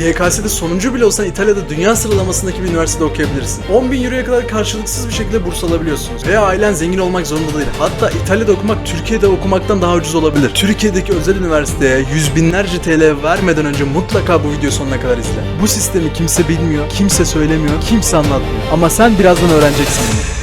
YKS'de sonuncu bile olsan İtalya'da dünya sıralamasındaki bir üniversitede okuyabilirsin. 10 bin euroya kadar karşılıksız bir şekilde burs alabiliyorsunuz. Veya ailen zengin olmak zorunda değil. Hatta İtalya'da okumak Türkiye'de okumaktan daha ucuz olabilir. Türkiye'deki özel üniversiteye yüz binlerce TL vermeden önce mutlaka bu videoyu sonuna kadar izle. Bu sistemi kimse bilmiyor, kimse söylemiyor, kimse anlatmıyor. Ama sen birazdan öğreneceksin.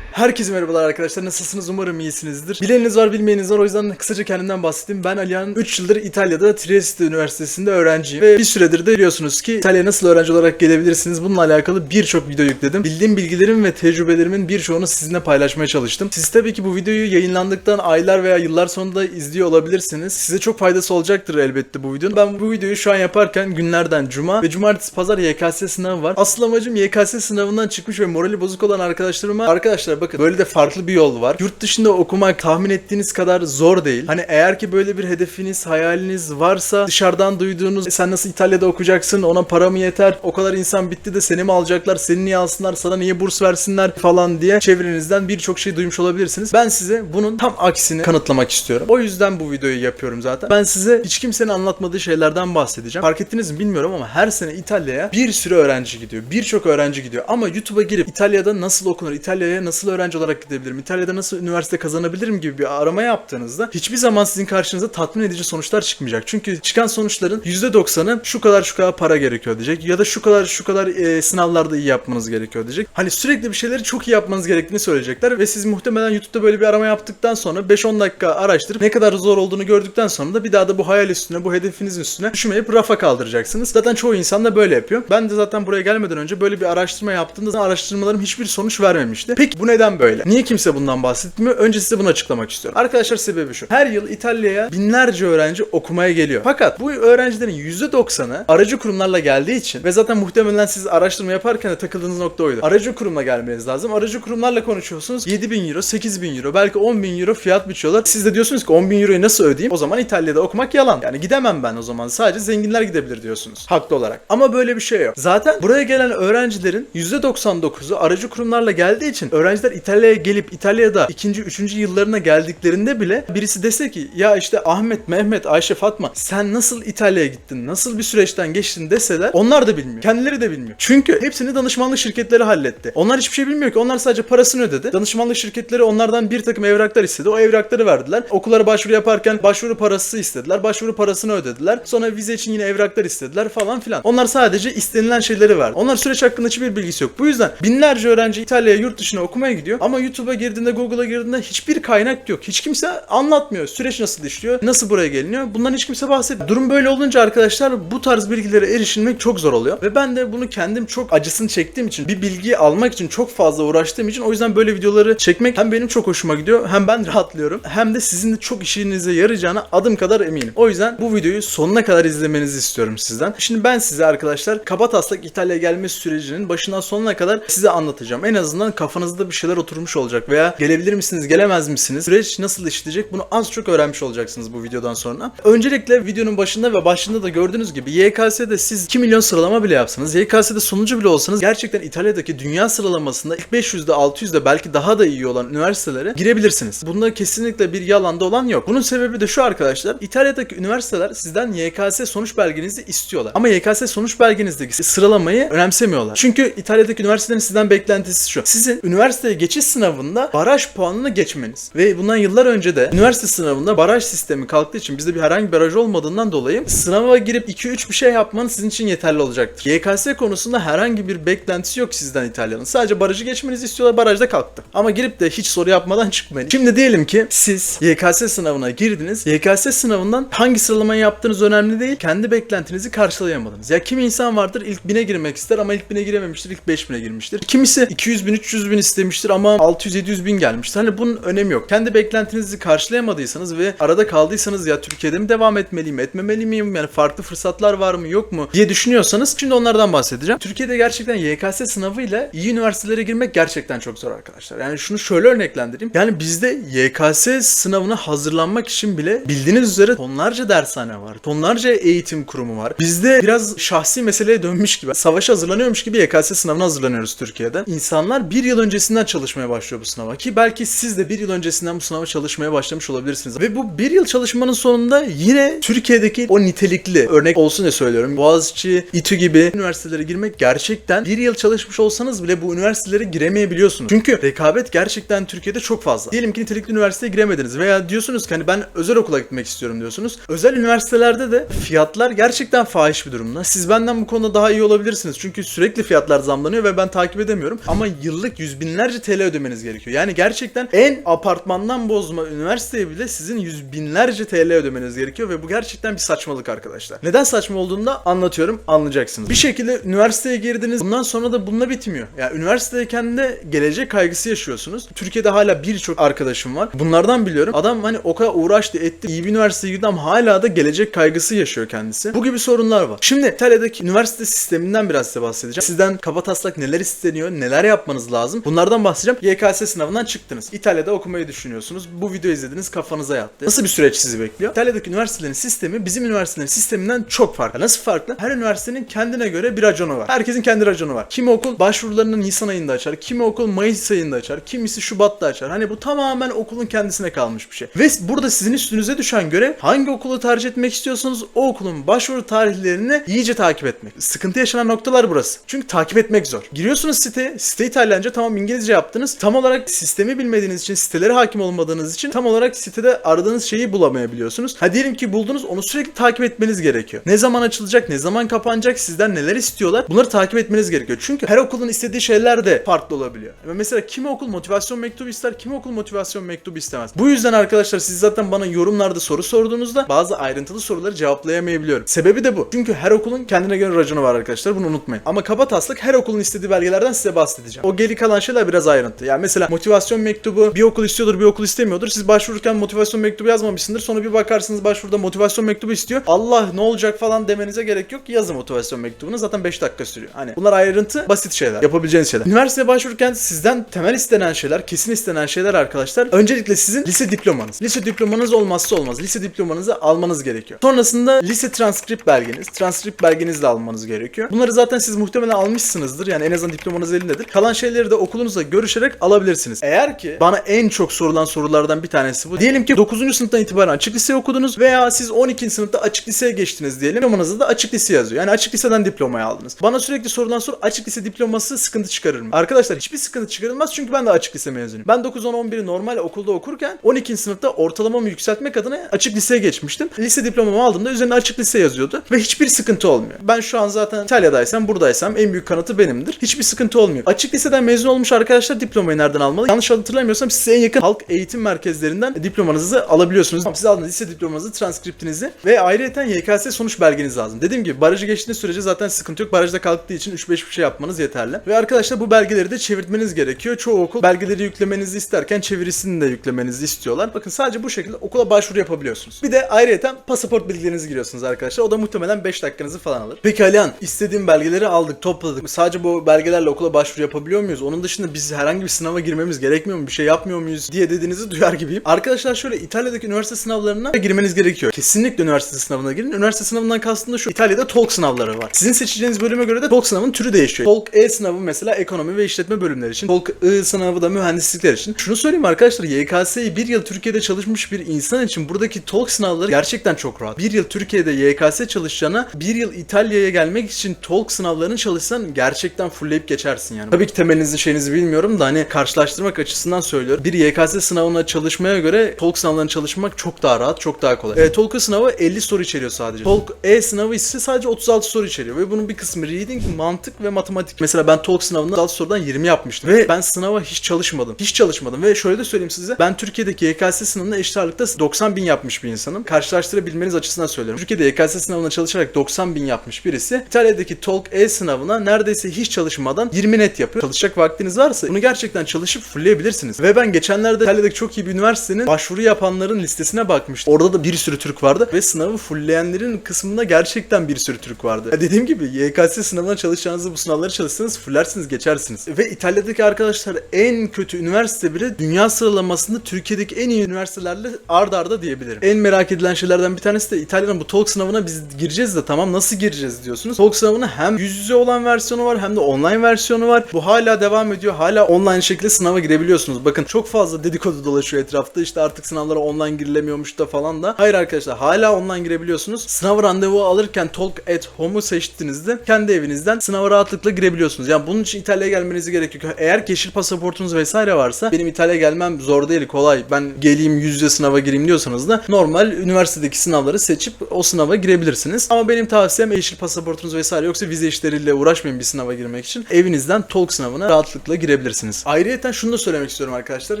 Herkese merhabalar arkadaşlar. Nasılsınız? Umarım iyisinizdir. Bileniniz var, bilmeyeniniz var. O yüzden kısaca kendimden bahsedeyim. Ben Alihan 3 yıldır İtalya'da Trieste Üniversitesi'nde öğrenciyim. Ve bir süredir de biliyorsunuz ki İtalya'ya nasıl öğrenci olarak gelebilirsiniz? Bununla alakalı birçok video yükledim. Bildiğim bilgilerim ve tecrübelerimin birçoğunu sizinle paylaşmaya çalıştım. Siz tabii ki bu videoyu yayınlandıktan aylar veya yıllar sonunda izliyor olabilirsiniz. Size çok faydası olacaktır elbette bu videonun. Ben bu videoyu şu an yaparken günlerden cuma ve cumartesi pazar YKS sınavı var. Asıl amacım YKS sınavından çıkmış ve morali bozuk olan arkadaşlarıma arkadaşlar bakın böyle de farklı bir yol var. Yurt dışında okumak tahmin ettiğiniz kadar zor değil. Hani eğer ki böyle bir hedefiniz, hayaliniz varsa dışarıdan duyduğunuz "E sen nasıl İtalya'da okuyacaksın, ona para mı yeter, o kadar insan bitti de seni mi alacaklar, seni niye alsınlar, sana niye burs versinler falan diye çevrenizden birçok şey duymuş olabilirsiniz. Ben size bunun tam aksini kanıtlamak istiyorum. O yüzden bu videoyu yapıyorum zaten. Ben size hiç kimsenin anlatmadığı şeylerden bahsedeceğim. Fark ettiniz mi bilmiyorum ama her sene İtalya'ya bir sürü öğrenci gidiyor. Birçok öğrenci gidiyor. Ama YouTube'a girip İtalya'da nasıl okunur, İtalya'ya nasıl öğrenci olarak gidebilirim, İtalya'da nasıl üniversite kazanabilirim gibi bir arama yaptığınızda hiçbir zaman sizin karşınıza tatmin edici sonuçlar çıkmayacak. Çünkü çıkan sonuçların %90'ı şu kadar şu kadar para gerekiyor diyecek ya da şu kadar şu kadar e, sınavlarda iyi yapmanız gerekiyor diyecek. Hani sürekli bir şeyleri çok iyi yapmanız gerektiğini söyleyecekler ve siz muhtemelen YouTube'da böyle bir arama yaptıktan sonra 5-10 dakika araştırıp ne kadar zor olduğunu gördükten sonra da bir daha da bu hayal üstüne, bu hedefinizin üstüne düşünmeyip rafa kaldıracaksınız. Zaten çoğu insan da böyle yapıyor. Ben de zaten buraya gelmeden önce böyle bir araştırma yaptığımda araştırmalarım hiçbir sonuç vermemişti. Peki bu neden böyle? Niye kimse bundan bahsetmiyor? Önce size bunu açıklamak istiyorum. Arkadaşlar sebebi şu. Her yıl İtalya'ya binlerce öğrenci okumaya geliyor. Fakat bu öğrencilerin %90'ı aracı kurumlarla geldiği için ve zaten muhtemelen siz araştırma yaparken de takıldığınız nokta oydu. Aracı kurumla gelmeniz lazım. Aracı kurumlarla konuşuyorsunuz. 7 bin euro, 8 bin euro, belki 10 bin euro fiyat biçiyorlar. Siz de diyorsunuz ki 10 bin euroyu nasıl ödeyeyim? O zaman İtalya'da okumak yalan. Yani gidemem ben o zaman. Sadece zenginler gidebilir diyorsunuz. Haklı olarak. Ama böyle bir şey yok. Zaten buraya gelen öğrencilerin %99'u aracı kurumlarla geldiği için öğrenciler İtalya'ya gelip İtalya'da ikinci, üçüncü yıllarına geldiklerinde bile birisi dese ki ya işte Ahmet, Mehmet, Ayşe, Fatma sen nasıl İtalya'ya gittin, nasıl bir süreçten geçtin deseler onlar da bilmiyor. Kendileri de bilmiyor. Çünkü hepsini danışmanlık şirketleri halletti. Onlar hiçbir şey bilmiyor ki. Onlar sadece parasını ödedi. Danışmanlık şirketleri onlardan bir takım evraklar istedi. O evrakları verdiler. Okullara başvuru yaparken başvuru parası istediler. Başvuru parasını ödediler. Sonra vize için yine evraklar istediler falan filan. Onlar sadece istenilen şeyleri verdi. Onlar süreç hakkında hiçbir bilgisi yok. Bu yüzden binlerce öğrenci İtalya'ya yurt dışına okumaya gidiyor. Ama YouTube'a girdiğinde, Google'a girdiğinde hiçbir kaynak yok. Hiç kimse anlatmıyor. Süreç nasıl işliyor? Nasıl buraya geliniyor? Bundan hiç kimse bahsetmiyor. Durum böyle olunca arkadaşlar bu tarz bilgilere erişilmek çok zor oluyor. Ve ben de bunu kendim çok acısını çektiğim için, bir bilgiyi almak için çok fazla uğraştığım için o yüzden böyle videoları çekmek hem benim çok hoşuma gidiyor, hem ben rahatlıyorum, hem de sizin de çok işinize yarayacağına adım kadar eminim. O yüzden bu videoyu sonuna kadar izlemenizi istiyorum sizden. Şimdi ben size arkadaşlar kabataslak İtalya'ya gelme sürecinin başından sonuna kadar size anlatacağım. En azından kafanızda bir şeyler oturmuş olacak veya gelebilir misiniz, gelemez misiniz? Süreç nasıl işleyecek? Bunu az çok öğrenmiş olacaksınız bu videodan sonra. Öncelikle videonun başında ve başında da gördüğünüz gibi YKS'de siz 2 milyon sıralama bile yapsanız, YKS'de sonucu bile olsanız gerçekten İtalya'daki dünya sıralamasında ilk 500'de 600'de belki daha da iyi olan üniversitelere girebilirsiniz. Bunda kesinlikle bir yalan da olan yok. Bunun sebebi de şu arkadaşlar. İtalya'daki üniversiteler sizden YKS sonuç belgenizi istiyorlar. Ama YKS sonuç belgenizdeki sıralamayı önemsemiyorlar. Çünkü İtalya'daki üniversitelerin sizden beklentisi şu. Sizin üniversiteye geçiş sınavında baraj puanını geçmeniz. Ve bundan yıllar önce de üniversite sınavında baraj sistemi kalktığı için bizde bir herhangi bir baraj olmadığından dolayı sınava girip 2-3 bir şey yapmanız sizin için yeterli olacaktır. YKS konusunda herhangi bir beklentisi yok sizden İtalya'nın. Sadece barajı geçmenizi istiyorlar. Barajda kalktı. Ama girip de hiç soru yapmadan çıkmayın. Şimdi diyelim ki siz YKS sınavına girdiniz. YKS sınavından hangi sıralamayı yaptığınız önemli değil. Kendi beklentinizi karşılayamadınız. Ya kimi insan vardır ilk 1000'e girmek ister ama ilk 1000'e girememiştir. ilk 5000'e girmiştir. Kimisi 200 bin 300 bin istemiştir ama 600-700 bin gelmiştir. Hani bunun önemi yok. Kendi beklentinizi karşılayamadıysanız ve arada kaldıysanız ya Türkiye'de mi devam etmeliyim, etmemeli miyim? Yani farklı fırsatlar var mı, yok mu diye düşünüyorsanız şimdi onlardan bahsedeceğim. Türkiye'de gerçekten YKS sınavıyla iyi üniversitelere girmek gerçekten çok zor arkadaşlar. Yani şunu şöyle örneklendireyim. Yani bizde YKS sınavına hazırlanmak için bile bildiğiniz üzere tonlarca dershane var. Tonlarca eğitim kurumu var. Bizde biraz şahsi meseleye dönmüş gibi. Savaşa hazırlanıyormuş gibi YKS sınavına hazırlanıyoruz Türkiye'de. İnsanlar bir yıl öncesinden çalışmaya başlıyor bu sınava ki belki siz de bir yıl öncesinden bu sınava çalışmaya başlamış olabilirsiniz. Ve bu bir yıl çalışmanın sonunda yine Türkiye'deki o nitelikli örnek olsun diye söylüyorum. Boğaziçi, İTÜ gibi üniversitelere girmek gerçekten bir yıl çalışmış olsanız bile bu üniversitelere giremeyebiliyorsunuz. Çünkü rekabet gerçekten Türkiye'de çok fazla. Diyelim ki nitelikli üniversiteye giremediniz veya diyorsunuz ki hani ben özel okula gitmek istiyorum diyorsunuz. Özel üniversitelerde de fiyatlar gerçekten fahiş bir durumda. Siz benden bu konuda daha iyi olabilirsiniz. Çünkü sürekli fiyatlar zamlanıyor ve ben takip edemiyorum. Ama yıllık yüz binlerce TL ödemeniz gerekiyor. Yani gerçekten en apartmandan bozma üniversiteye bile sizin yüz binlerce TL ödemeniz gerekiyor ve bu gerçekten bir saçmalık arkadaşlar. Neden saçma olduğunu da anlatıyorum, anlayacaksınız. Bir şekilde üniversiteye girdiniz. Bundan sonra da bununla bitmiyor. Ya üniversitedeyken de gelecek kaygısı yaşıyorsunuz. Türkiye'de hala birçok arkadaşım var. Bunlardan biliyorum. Adam hani o kadar uğraştı, etti, iyi bir üniversiteye girdi ama hala da gelecek kaygısı yaşıyor kendisi. Bu gibi sorunlar var. Şimdi İtalya'daki üniversite sisteminden biraz size bahsedeceğim. Sizden kaba taslak neler isteniyor, neler yapmanız lazım. Bunlardan bahsedeceğim. YKS sınavından çıktınız. İtalya'da okumayı düşünüyorsunuz. Bu videoyu izlediniz, kafanıza yattı. Nasıl bir süreç sizi bekliyor? İtalya'daki üniversitelerin sistemi bizim üniversitelerin sisteminden çok farklı. Nasıl farklı? Her üniversitenin kendine göre bir raconu var. Herkesin kendi raconu var. Kimi okul başvurularını Nisan ayında açar, kimi okul Mayıs ayında açar, kimisi Şubat'ta açar. Hani bu tamamen okulun kendisine kalmış bir şey. Ve burada sizin üstünüze düşen görev hangi okulu tercih etmek istiyorsanız o okulun başvuru tarihlerini iyice takip etmek. Sıkıntı yaşanan noktalar burası. Çünkü takip etmek zor. Giriyorsunuz siteye, site İtalyanca tamam İngilizce yaptınız. Tam olarak sistemi bilmediğiniz için, sitelere hakim olmadığınız için tam olarak sitede aradığınız şeyi bulamayabiliyorsunuz. Ha diyelim ki buldunuz onu sürekli takip etmeniz gerekiyor. Ne zaman açılacak, ne zaman kapanacak, sizden neler istiyorlar bunları takip etmeniz gerekiyor. Çünkü her okulun istediği şeyler de farklı olabiliyor. Mesela kimi okul motivasyon mektubu ister, kimi okul motivasyon mektubu istemez. Bu yüzden arkadaşlar siz zaten bana yorumlarda soru sorduğunuzda bazı ayrıntılı soruları cevaplayamayabiliyorum. Sebebi de bu. Çünkü her okulun kendine göre raconu var arkadaşlar bunu unutmayın. Ama kaba taslak her okulun istediği belgelerden size bahsedeceğim. O geri kalan şeyler biraz ayrıntı. Yani mesela motivasyon mektubu bir okul istiyordur bir okul istemiyordur. Siz başvururken motivasyon mektubu yazmamışsındır. Sonra bir bakarsınız başvuruda motivasyon mektubu istiyor. Allah ne olacak falan demenize gerek yok. Yazın motivasyon mektubunu. Zaten 5 dakika sürüyor. Hani bunlar ayrıntı basit şeyler. Yapabileceğiniz şeyler. Üniversiteye başvururken sizden temel istenen şeyler, kesin istenen şeyler arkadaşlar. Öncelikle sizin lise diplomanız. Lise diplomanız olmazsa olmaz. Lise diplomanızı almanız gerekiyor. Sonrasında lise transkript belgeniz. Transkript belgenizi de almanız gerekiyor. Bunları zaten siz muhtemelen almışsınızdır. Yani en azından diplomanız elindedir. Kalan şeyleri de okulunuzla görüşerek alabilirsiniz. Eğer ki bana en çok sorulan sorulardan bir tanesi bu. Diyelim ki 9. sınıftan itibaren açık lise okudunuz veya siz 12. sınıfta açık liseye geçtiniz diyelim. Diplomanızda da açık lise yazıyor. Yani açık liseden diplomayı aldınız. Bana sürekli sorulan soru açık lise diploması sıkıntı çıkarır mı? Arkadaşlar hiçbir sıkıntı çıkarılmaz çünkü ben de açık lise mezunuyum. Ben 9 10 11'i normal okulda okurken 12. sınıfta ortalamamı yükseltmek adına açık liseye geçmiştim. Lise diplomamı aldığımda üzerine açık lise yazıyordu ve hiçbir sıkıntı olmuyor. Ben şu an zaten İtalya'daysam buradaysam en büyük kanıtı benimdir. Hiçbir sıkıntı olmuyor. Açık liseden mezun olmuş arkadaşlar diplomayı nereden almalı? Yanlış hatırlamıyorsam size en yakın halk eğitim merkezlerinden diplomanızı alabiliyorsunuz. Siz aldığınız lise diplomanızı, transkriptinizi ve ayrıca YKS sonuç belgeniz lazım. Dediğim gibi barajı geçtiğiniz sürece zaten sıkıntı yok. Barajda kalktığı için 3-5 bir şey yapmanız yeterli. Ve arkadaşlar bu belgeleri de çevirtmeniz gerekiyor. Çoğu okul belgeleri yüklemenizi isterken çevirisini de yüklemenizi istiyorlar. Bakın sadece bu şekilde okula başvuru yapabiliyorsunuz. Bir de ayrıca pasaport bilgilerinizi giriyorsunuz arkadaşlar. O da muhtemelen 5 dakikanızı falan alır. Peki Alihan istediğim belgeleri aldık, topladık. Sadece bu belgelerle okula başvuru yapabiliyor muyuz? Onun dışında biz herhangi bir sınava girmemiz gerekmiyor mu? Bir şey yapmıyor muyuz diye dediğinizi duyar gibiyim. Arkadaşlar şöyle İtalya'daki üniversite sınavlarına girmeniz gerekiyor. Kesinlikle üniversite sınavına girin. Üniversite sınavından kastım da şu. İtalya'da TOLK sınavları var. Sizin seçeceğiniz bölüme göre de TOLK sınavının türü değişiyor. TOLK E sınavı mesela ekonomi ve işletme bölümleri için. TOLK I sınavı da mühendislikler için. Şunu söyleyeyim arkadaşlar YKS'yi bir yıl Türkiye'de çalışmış bir insan için buradaki TOLK sınavları gerçekten çok rahat. Bir yıl Türkiye'de YKS çalışacağına bir yıl İtalya'ya gelmek için TOLK sınavlarını çalışsan gerçekten fullleyip geçersin yani. Tabii ki temelinizi şeyinizi bilmiyorum da hani karşılaştırmak açısından söylüyorum. Bir YKS sınavına çalışmaya göre TOLK sınavlarını çalışmak çok daha rahat, çok daha kolay. E, TOLK sınavı 50 soru içeriyor sadece. TOLK E sınavı ise sadece 36 soru içeriyor ve bunun bir kısmı reading, mantık ve matematik. Mesela ben TOLK sınavında 36 sorudan 20 yapmıştım ve ben sınava hiç çalışmadım. Hiç çalışmadım ve şöyle de söyleyeyim size. Ben Türkiye'deki YKS sınavında eşit ağırlıkta 90 bin yapmış bir insanım. Karşılaştırabilmeniz açısından söylüyorum. Türkiye'de YKS sınavına çalışarak 90 bin yapmış birisi İtalya'daki TOLK E sınavına neredeyse hiç çalışmadan 20 net yapıyor. Çalışacak vaktiniz varsa bunu gerçekten çalışıp fullleyebilirsiniz. Ve ben geçenlerde İtalya'daki çok iyi bir üniversitenin başvuru yapanların listesine bakmıştım. Orada da bir sürü Türk vardı ve sınavı fullleyenlerin kısmında gerçekten bir sürü Türk vardı. Ya dediğim gibi YKS sınavına çalışacağınızda bu sınavları çalışsanız fullersiniz geçersiniz. Ve İtalya'daki arkadaşlar en kötü üniversite bile dünya sıralamasında Türkiye'deki en iyi üniversitelerle ard arda diyebilirim. En merak edilen şeylerden bir tanesi de İtalya'nın bu TOLK sınavına biz gireceğiz de tamam nasıl gireceğiz diyorsunuz. TOLK sınavına hem yüz yüze olan versiyonu var hem de online versiyonu var. Bu hala devam ediyor. Hala online şekilde sınava girebiliyorsunuz. Bakın çok fazla dedikodu dolaşıyor etrafta. İşte artık sınavlara online girilemiyormuş da falan da. Hayır arkadaşlar hala online girebiliyorsunuz. Sınav randevu alırken Talk at Home'u seçtiğinizde kendi evinizden sınava rahatlıkla girebiliyorsunuz. Yani bunun için İtalya'ya gelmenize gerek yok. Eğer yeşil pasaportunuz vesaire varsa benim İtalya'ya gelmem zor değil kolay. Ben geleyim yüz yüze sınava gireyim diyorsanız da normal üniversitedeki sınavları seçip o sınava girebilirsiniz. Ama benim tavsiyem yeşil pasaportunuz vesaire yoksa vize işleriyle uğraşmayın bir sınava girmek için. Evinizden Talk sınavına rahatlıkla girebilirsiniz. Ayrıca şunu da söylemek istiyorum arkadaşlar.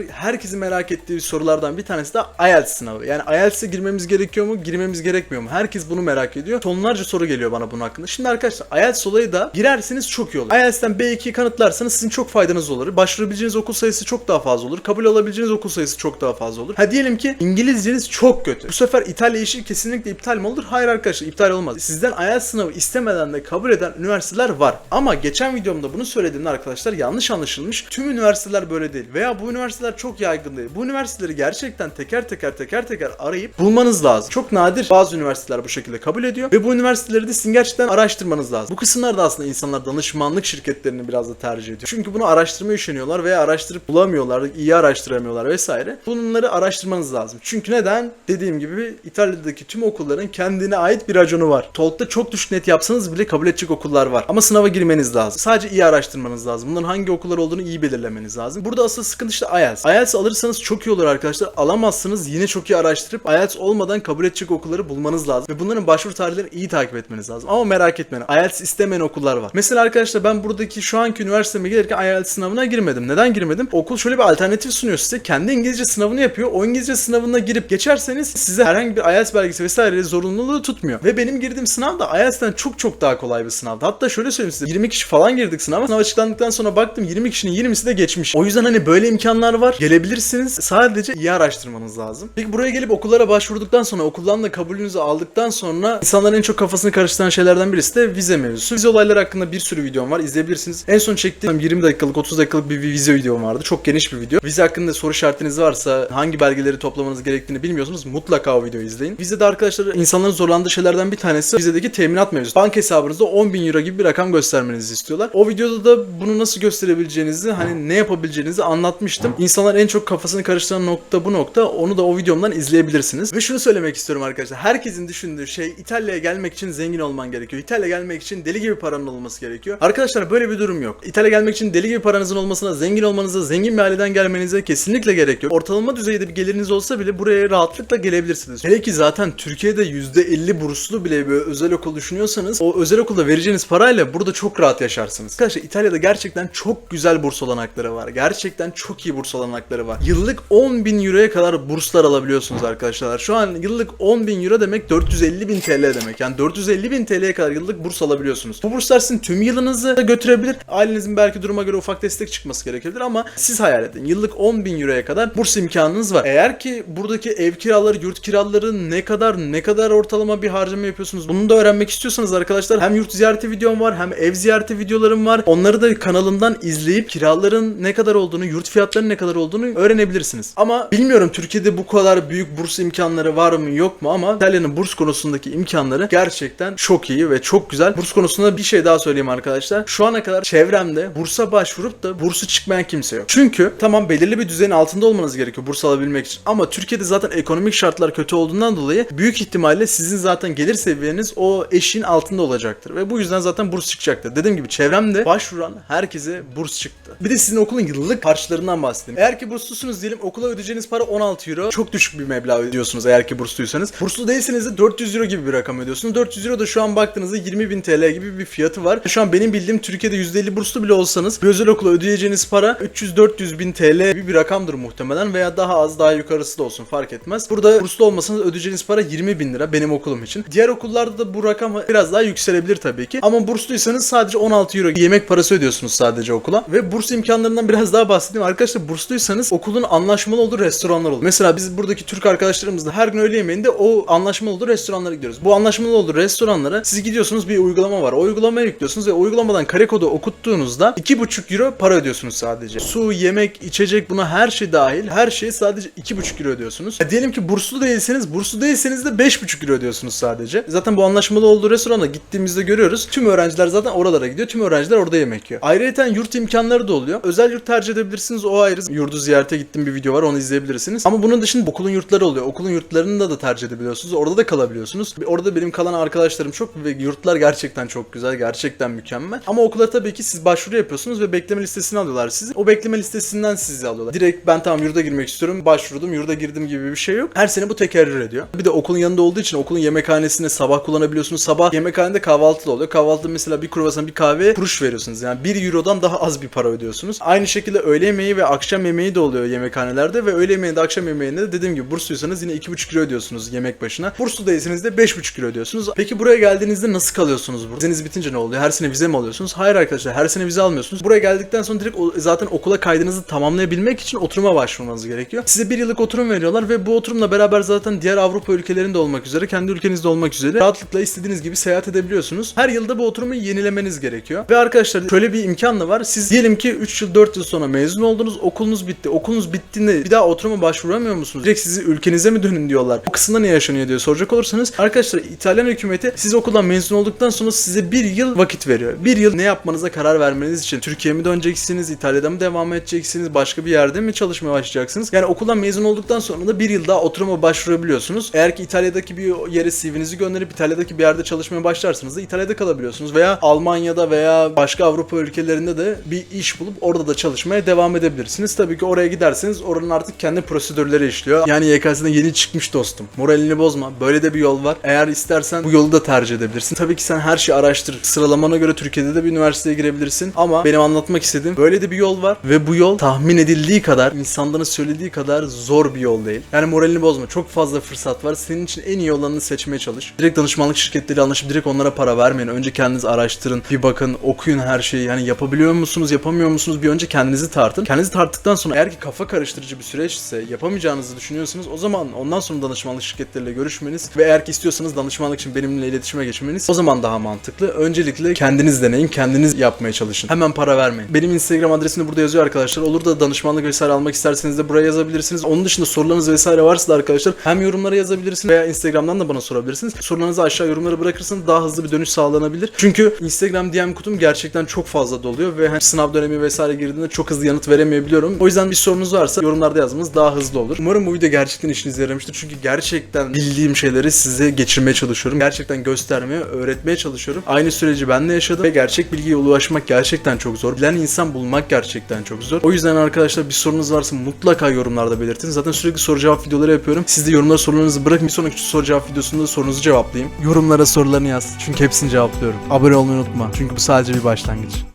Herkesin merak ettiği sorulardan bir tanesi de IELTS sınavı. Yani IELTS'e girmemiz gerekiyor mu, girmemiz gerekmiyor mu? Herkes bunu merak ediyor. Tonlarca soru geliyor bana bunun hakkında. Şimdi arkadaşlar IELTS olayı da girerseniz çok iyi olur. IELTS'ten B2'yi kanıtlarsanız sizin çok faydanız olur. Başvurabileceğiniz okul sayısı çok daha fazla olur. Kabul alabileceğiniz okul sayısı çok daha fazla olur. Ha diyelim ki İngilizceniz çok kötü. Bu sefer İtalya işi kesinlikle iptal mi olur? Hayır arkadaşlar iptal olmaz. Sizden IELTS sınavı istemeden de kabul eden üniversiteler var. Ama geçen videomda bunu söylediğimde arkadaşlar yanlış anlaşılmış. Tüm üniversiteler böyle değil. Veya bu üniversiteler çok yaygın değil. Bu üniversiteleri gerçekten teker teker teker teker arayıp bulmanız lazım. Çok nadir bazı üniversiteler bu şekilde kabul ediyor. Ve bu üniversiteleri de sizin gerçekten araştırmanız lazım. Bu kısımlarda aslında insanlar danışmanlık şirketlerini biraz da tercih ediyor. Çünkü bunu araştırmaya üşeniyorlar veya araştırıp bulamıyorlar, iyi araştıramıyorlar vesaire. Bunları araştırmanız lazım. Çünkü neden? Dediğim gibi İtalya'daki tüm okulların kendine ait bir raconu var. TOEFL'da çok düşük net yapsanız bile kabul edecek okullar var. Ama sınava girmeniz lazım. Sadece iyi araştırmanız lazım. Bunların hangi okullar olduğunu iyi belirlemeniz lazım. Burada asıl sıkıntı işte IELTS. IELTS alırsanız çok iyi olur arkadaşlar. Alamazsınız yine çok iyi araştırıp IELTS olmadan kabul edecek okulları bulmanız lazım. Ve bunların başvuru tarihlerini iyi takip etmeniz lazım. Ama merak etmeyin. IELTS istemeyen okullar var. Mesela arkadaşlar ben buradaki şu anki üniversiteme gelirken IELTS sınavına girmedim. Neden girmedim? Okul şöyle bir alternatif sunuyor size. Kendi İngilizce sınavını yapıyor. O İngilizce sınavına girip geçerseniz size herhangi bir IELTS belgesi vesaire zorunluluğu tutmuyor. Ve benim girdiğim sınav da IELTS'ten çok çok daha kolay bir sınavdı. Hatta şöyle söyleyeyim size 20 kişi falan girdik sınava. Sınav açıklandıktan sonra baktım 20 kişinin 20'si de geçmiş. O yüzden hani böyle imkanlar var. Gelebilirsiniz. Sadece iyi araştırmanız lazım. Peki buraya gelip okullara başvurduktan sonra okuldan da kabulünüzü aldıktan sonra insanların en çok kafasını karıştıran şeylerden birisi de vize mevzusu. Vize olayları hakkında bir sürü videom var. izleyebilirsiniz. En son çektiğim 20 dakikalık 30 dakikalık bir vize videom vardı. Çok geniş bir video. Vize hakkında soru işaretiniz varsa hangi belgeleri toplamanız gerektiğini bilmiyorsunuz mutlaka o videoyu izleyin. Vizede arkadaşlar insanların zorlandığı şeylerden bir tanesi vizedeki teminat mevzusu. Banka hesabınızda 10 bin euro gibi bir rakam göstermenizi istiyorlar. O videoda da bunu nasıl gösterebileceğinizi hani ne yapabileceğinizi anlatmıştım. İnsanlar en çok kafasını karıştıran nokta bu nokta. Onu da o videomdan izleyebilirsiniz. Ve şunu söylemek istiyorum arkadaşlar. Herkesin düşündüğü şey İtalya'ya gelmek için zengin olman gerekiyor. İtalya'ya gelmek için deli gibi paranın olması gerekiyor. Arkadaşlar böyle bir durum yok. İtalya'ya gelmek için deli gibi paranızın olmasına, zengin olmanıza, zengin bir aileden gelmenize kesinlikle gerek yok. Ortalama düzeyde bir geliriniz olsa bile buraya rahatlıkla gelebilirsiniz. Hele ki zaten Türkiye'de %50 burslu bile bir özel okul düşünüyorsanız o özel okulda vereceğiniz parayla burada çok rahat yaşarsınız. Arkadaşlar İtalya'da gerçekten çok güzel burs olanakları var. Gerçekten çok iyi burs olanakları var. Yıllık 10 bin euroya kadar burslar alabiliyorsunuz arkadaşlar. Şu an yıllık 10 bin euro demek 450 bin TL demek. Yani 450 bin TL'ye kadar yıllık burs alabiliyorsunuz. Bu burslar sizin tüm yılınızı da götürebilir. Ailenizin belki duruma göre ufak destek çıkması gerekebilir ama siz hayal edin. Yıllık 10 bin euroya kadar burs imkanınız var. Eğer ki buradaki ev kiraları, yurt kiraları ne kadar ne kadar ortalama bir harcama yapıyorsunuz bunu da öğrenmek istiyorsanız arkadaşlar hem yurt ziyareti videom var hem ev ziyareti videolarım var. Onları da kanalımdan izleyip kiraların ne kadar olduğunu, yurt fiyatlarının ne kadar olduğunu öğrenebilirsiniz. Ama bilmiyorum Türkiye'de bu kadar büyük burs imkanları var mı yok mu ama İtalya'nın burs konusundaki imkanları gerçekten çok iyi ve çok güzel. Burs konusunda bir şey daha söyleyeyim arkadaşlar. Şu ana kadar çevremde bursa başvurup da bursu çıkmayan kimse yok. Çünkü tamam belirli bir düzeyin altında olmanız gerekiyor burs alabilmek için. Ama Türkiye'de zaten ekonomik şartlar kötü olduğundan dolayı büyük ihtimalle sizin zaten gelir seviyeniz o eşiğin altında olacaktır. Ve bu yüzden zaten burs çıkacaktır. Dediğim gibi çevremde başvuran herkese burs çıktı. Bir de sizin okulun yıllık harçlarından bahsedeyim. Eğer ki burslusunuz diyelim okula ödeyeceğiniz para 16 euro. Çok düşük bir meblağ ödüyorsunuz eğer ki bursluysanız. Burslu değilseniz de 400 euro gibi bir rakam ödüyorsunuz. 400 euro da şu an baktığınızda 20 bin TL gibi bir fiyatı var. Şu an benim bildiğim Türkiye'de %50 burslu bile olsanız bir özel okula ödeyeceğiniz para 300-400 bin TL gibi bir rakamdır muhtemelen veya daha az daha yukarısı da olsun fark etmez. Burada burslu olmasanız ödeyeceğiniz para 20 bin lira benim okulum için. Diğer okullarda da bu rakam biraz daha yükselebilir tabii ki. Ama bursluysanız sadece 16 euro yemek parası ödüyorsunuz sadece okula. Ve burs imkanlarından biraz daha bahsedeyim. Arkadaşlar bursluysanız okulun anlaşmalı olduğu restoranlar olur. Mesela biz buradaki Türk arkadaşlarımızla her gün öğle yemeğinde o anlaşmalı olduğu restoranlara gidiyoruz. Bu anlaşmalı olduğu restoranlara siz gidiyorsunuz bir uygulama var. O uygulamaya yüklüyorsunuz ve uygulamadan kare kodu okuttuğunuzda 2,5 euro para ödüyorsunuz sadece. Su, yemek, içecek buna her şey dahil. Her şeyi sadece 2,5 euro ödüyorsunuz. Ya diyelim ki burslu değilseniz, burslu değilseniz de 5,5 euro ödüyorsunuz sadece. Zaten bu anlaşmalı olduğu restorana gittiğimizde görüyoruz. Tüm öğrenciler zaten oralara gidiyor. Tüm öğrenciler orada yemek yiyor. Ayrıca yurt imkanları da oluyor. Özel yurt tercih edebilirsiniz o ayrı. Yurdu ziyarete gittiğim bir video var onu izleyebilirsiniz. Ama bunun dışında okulun yurtları oluyor. Okulun yurtlarını da tercih edebiliyorsunuz. Orada da kalabiliyorsunuz. Orada benim kalan arkadaşlarım çok ve yurtlar gerçekten çok güzel. Gerçekten mükemmel. Ama okula tabii ki siz başvuru yapıyorsunuz ve bekleme listesini alıyorlar sizi. O bekleme listesinden sizi alıyorlar. Direkt ben tamam yurda girmek istiyorum. Başvurdum, yurda girdim gibi bir şey yok. Her sene bu tekerrür ediyor. Bir de okulun yanında olduğu için okulun yemekhanesini sabah kullanabiliyorsunuz. Sabah yemekhanede kahvaltı da oluyor. Kahvaltıda mesela bir kruvasan bir kahve kuruş veriyorsunuz. Yani 1 eurodan daha az bir para ödüyorsunuz. Aynı şekilde öğle yemeği ve akşam yemeği de oluyor yemekhanelerde ve öğle yemeğinde akşam yemeğinde de dediğim gibi bursluysanız yine 2,5 euro ödüyorsunuz yemek başına. Burslu değilseniz de 5,5 euro ödüyorsunuz. Peki buraya geldiğinizde nasıl kalıyorsunuz burada? Vizeniz bitince ne oluyor? Her sene vize mi alıyorsunuz? Hayır arkadaşlar her sene vize almıyorsunuz. Buraya geldikten sonra direkt zaten okula kaydınızı tamamlayabilmek için oturuma başvurmanız gerekiyor. Size bir yıllık oturum veriyorlar ve bu oturumla beraber zaten diğer Avrupa ülkelerinde olmak üzere, kendi ülkenizde olmak üzere rahatlıkla istediğiniz gibi seyahat edebiliyorsunuz. Her yılda bu oturumu yenilemeniz gerekiyor. Ve arkadaşlar şöyle bir imkan da var. Siz diyelim ki 3 yıl 4 yıl sonra mezun oldunuz. Okulunuz bitti. Okulunuz bittiğinde bir daha oturuma başvuramıyor musunuz? Direkt sizi ülkenize mi dönün diyorlar. O kısımda ne yaşanıyor diye soracak olursanız arkadaşlar İtalyan hükümeti siz okuldan mezun olduktan sonra size bir yıl vakit veriyor. Bir yıl ne yapmanıza karar vermeniz için Türkiye'ye mi döneceksiniz? İtalya'da mı devam edeceksiniz? Başka bir yerde mi çalışmaya başlayacaksınız? Yani okuldan mezun olduktan sonra da bir yıl daha oturuma başvurabiliyorsunuz. Eğer ki İtalya'daki bir yere CV'nizi gönderip İtalya'daki bir yerde çalışmaya başlarsanız da İtalya'da kalabiliyorsunuz. Veya Almanya'da veya başka Avrupa ülkelerinde de bir iş bulup orada da çalışmaya devam edebilirsiniz. Tabii ki oraya giderseniz oranın artık kendi prosedürleri işliyor. Yani YKS'den yeni çıkmış dostum. Moralini bozma. Böyle de bir yol var. Eğer istersen bu yolu da tercih edebilirsin. Tabii ki sen her şeyi araştır. Sıralamana göre Türkiye'de de bir üniversiteye girebilirsin. Ama benim anlatmak istediğim böyle de bir yol var ve bu yol tahmin edildiği kadar, insanların söylediği kadar zor bir yol değil. Yani moralini bozma. Çok fazla fırsat var. Senin için en iyi olanını seçmeye çalış. Direkt danışmanlık şirketleriyle anlaşıp direkt onlara para vermeyin. Önce kendiniz araştırın. Bir bakın, okuyun her şeyi. Yani yapabiliyor musunuz, yapamıyor musunuz? Bir önce kendinizi tartın. Kendinizi tarttıktan sonra eğer ki kafa karıştırıcı bir süreçse yapamayacağınızı düşünüyorsunuz. O zaman ondan sonra danışmanlık şirketleriyle görüşmeniz ve eğer ki istiyorsanız danışmanlık için benimle iletişime geçmeniz o zaman daha mantıklı. Öncelikle kendiniz deneyin, kendiniz yapmaya çalışın. Hemen para vermeyin. Benim Instagram adresim de burada yazıyor arkadaşlar. Olur da danışmanlık vesaire almak isterseniz de buraya yazabilirsiniz. Onun dışında sorularınız vesaire varsa da arkadaşlar hem yorumlara yazabilirsiniz veya Instagram'dan da bana sorabilirsiniz. Sorularınızı aşağı yorumlara bırakırsanız daha hızlı bir dönüş sağlanabilir. Çünkü Instagram DM kutum gerçekten çok fazla doluyor ve hani sınav dönemi vesaire girdiğinde çok hızlı yanıt veremeyebiliyorum. O yüzden bir sorunuz varsa yorumlarda yazmanız daha hızlı olur. Umarım bu video gerçekten işinize yaramıştır. Çünkü gerçekten bildiğim şeyleri size geçirmeye çalışıyorum. Gerçekten göstermeye, öğretmeye çalışıyorum. Aynı süreci ben de yaşadım ve gerçek bilgiye ulaşmak gerçekten çok zor. Bilen insan bulmak gerçekten çok zor. O yüzden arkadaşlar bir sorunuz varsa mutlaka yorumlarda belirtin. Zaten sürekli soru cevap videoları yapıyorum. Siz de yorumlara sorularınızı bırakın. Bir sonraki soru cevap videosunda sorunuzu cevaplayayım. Yorumlara sorularını yaz. Çünkü hepsini cevaplıyorum. Abone olmayı unutma. Çünkü bu sadece bir başlangıç.